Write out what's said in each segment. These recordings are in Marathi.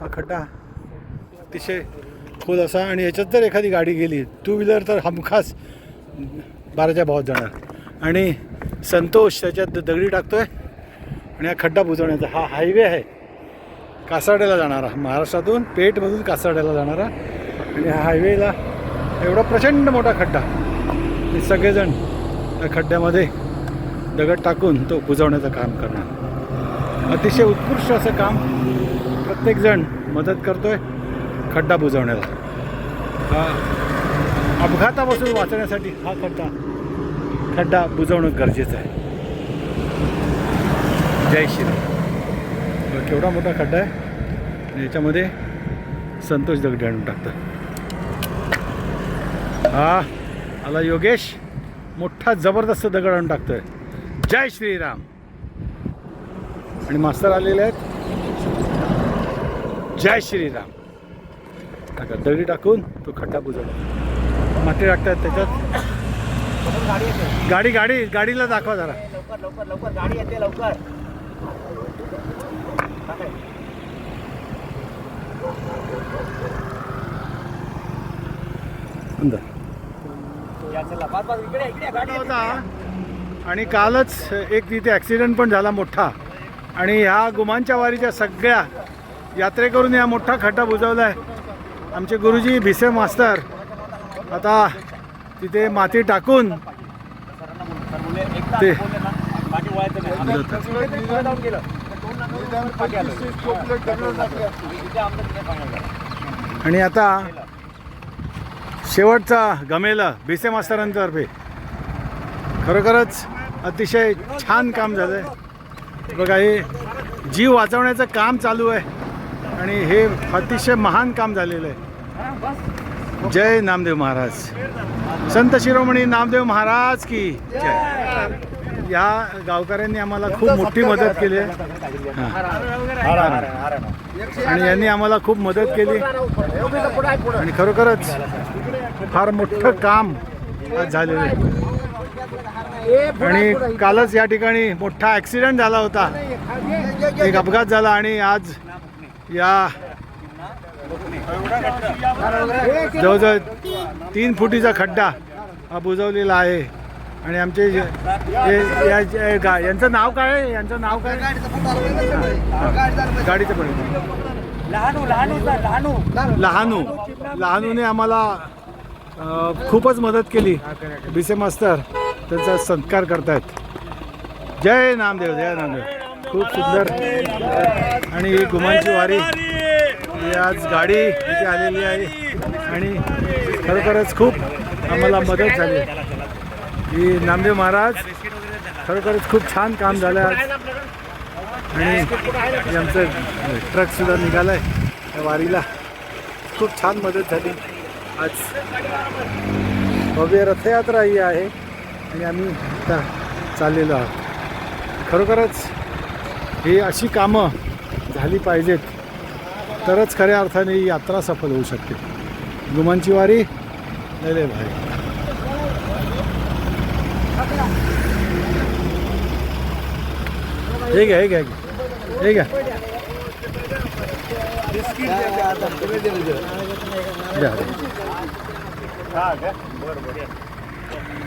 हा खड्डा अतिशय खोल असा आणि याच्यात जर एखादी गाडी गेली टू व्हीलर तर हमखास बाराच्या भावात जाणार. आणि संतोष त्याच्यात दगडी टाकतोय आणि हा खड्डा बुजवण्याचा हा हायवे आहे. कासारड्याला जाणारा महाराष्ट्रातून पेठमधून कासारड्याला जाणारा. आणि ह्या हायवेला एवढा प्रचंड मोठा खड्डा. हे सगळेजण त्या खड्ड्यामध्ये दगड टाकून तो बुजवण्याचं काम करणार. अतिशय उत्कृष्ट असं काम प्रत्येकजण मदत करतोय खड्डा बुजवण्याला. हा अपघातापासून वाचण्यासाठी हा खड्डा खड्डा बुजवणं गरजेचं आहे. जय श्रीराम. केवढा मोठा खड्डा आहे. आणि याच्यामध्ये संतोष दगडी आणून टाकतं हा आला योगेश. मोठा जबरदस्त दगड आणून टाकतोय. जय श्रीराम. आणि मास्तर आलेले आहेत. जय श्रीराम. टाका दगडी टाकून तो खड्डा बुजवला माती टाकतात त्याच्यात. गाडी गाडी गाडी गाडीला दाखवा जरा. लवकर लवकर लवकर गाडी येते लवकर. अंदर या चला पाच पाच इकडे इकडे गाडी येते. होता. आणि कालच एक तिथे ॲक्सिडेंट पण झाला मोठा. आणि ह्या गुमांच्या वारीच्या सगळ्या यात्रेकरून या मोठा खड्डा बुजवला आहे आमचे गुरुजी भिसे मास्तर. आता तिथे माती टाकून ते- आणि आता शेवटचा गमेला भिसे मास्तरांतर्फे. खरोखरच अतिशय छान काम झालं आहे बघा हे जीव वाचवण्याचं काम चालू आहे. आणि हे अतिशय महान काम झालेलं आहे. जय नामदेव महाराज. संत शिरोमणी नामदेव महाराज की जय. या गावकऱ्यांनी आम्हाला खूप मोठी मदत केली आहे. आणि यांनी आम्हाला खूप मदत केली. आणि खरोखरच फार मोठं काम झालेलं आहे. आणि कालच या ठिकाणी मोठा ॲक्सिडेंट झाला होता. एक अपघात झाला आणि आज या. जवळजवळ तीन फुटीचा खड्डा हा बुजवलेला आहे. आणि आमचे गा- यांचं नाव काय आहे? यांचं नाव काय गाडीचं पण लहानू लहानू सर लहानू. लहानू. लहानूने आम्हाला खूपच मदत केली. बिसे मास्तर त्यांचा सत्कार करतायत. जय नामदेव जय नामदेव. खूप सुंदर. आणि ही गुमांची वारी. ही आज गाडी इथे आलेली आहे. आणि खरोखरच खूप आम्हाला मदत झाली. ही नामदेव महाराज खरोखरच खूप छान काम झालं आज. आणि आमचं ट्रकसुद्धा निघालं आहे त्या वारीला. खूप छान मदत झाली. आज भव्य रथयात्रा ही आहे. आणि आम्ही आता चाललेलो आहोत. खरोखरच ही अशी कामं झाली पाहिजेत. तरच खऱ्या अर्थाने ही यात्रा सफल होऊ शकते. गुमांची वारी लय लय हे घ्या हे घ्या हे घ्या. द्या,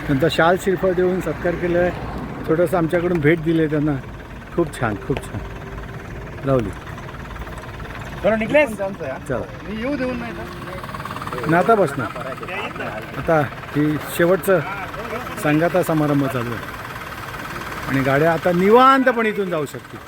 त्यांचा शाल श्रीफळ देऊन सत्कार केला आहे थोडंसं आमच्याकडून भेट दिली आहे त्यांना. खूप छान खूप छान. लावली बरं चला. मी येऊ देऊन नाही ना आता बसणार आता ही शेवटचं संगाता समारंभ चालू आहे. आणि गाड्या आता निवांतपणे इथून जाऊ शकतील.